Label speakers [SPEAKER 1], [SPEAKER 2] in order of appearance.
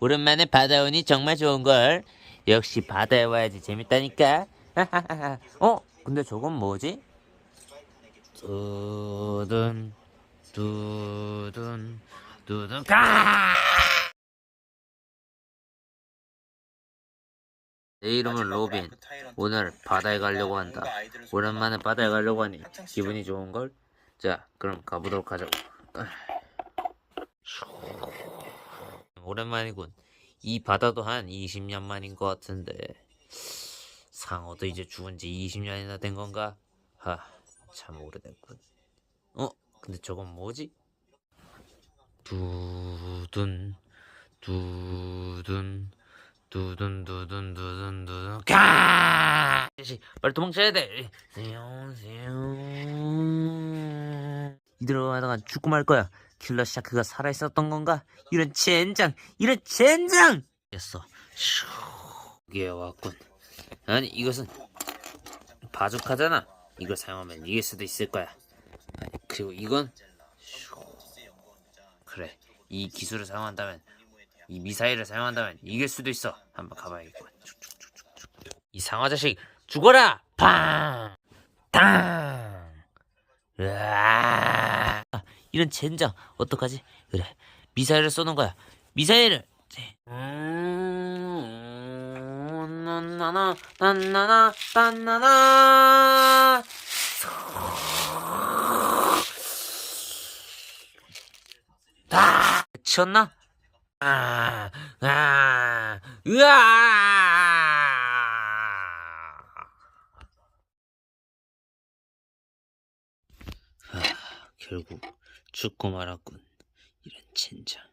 [SPEAKER 1] 오랜만에 바다 오니 정말 좋은걸. 역시 바다에 와야지 재밌다니까. 어? 근데 저건 뭐지? 두둔 두둔 두둔 가! 내 이름은 로빈. 오늘 바다에 가려고 한다. 오랜만에 바다에 가려고 하니 기분이 좋은걸? 자, 그럼 가보도록 하자고. 오랜만이군. 이 바다도 한 20년 만인 것 같은데 상어도 이제 죽은 지 20년이나 된 건가? 하, 참 오래됐군. 어? 근데 저건 뭐지? 두둔 두둔 두둔 두둔 두둔 두둔 가! 씨, 빨리 도망쳐야 돼. 세용 세용. 이대로 하다가 죽고 말 거야. 킬러 샤크가 살아 있었던 건가? 이런 젠장, 이런 젠장! 됐어. 슈, 여기에 왔군. 아니 이것은 바주카잖아. 이걸 사용하면 이길 수도 있을 거야. 아니, 그리고 이건 슈, 그래. 이 기술을 사용한다면 이 미사일을 사용한다면 이길 수도 있어. 한번 가봐야겠군. 이 상어 자식 죽어라! 팡! 땅! 으아! 이런 젠장 어떡하지? 그래 미사일을 쏘는 거야. 미사일을. 음, 나나 나 나나나 쳤나? 아, 아, 으아! 아, 결국 죽고 말았군. 이런 젠장.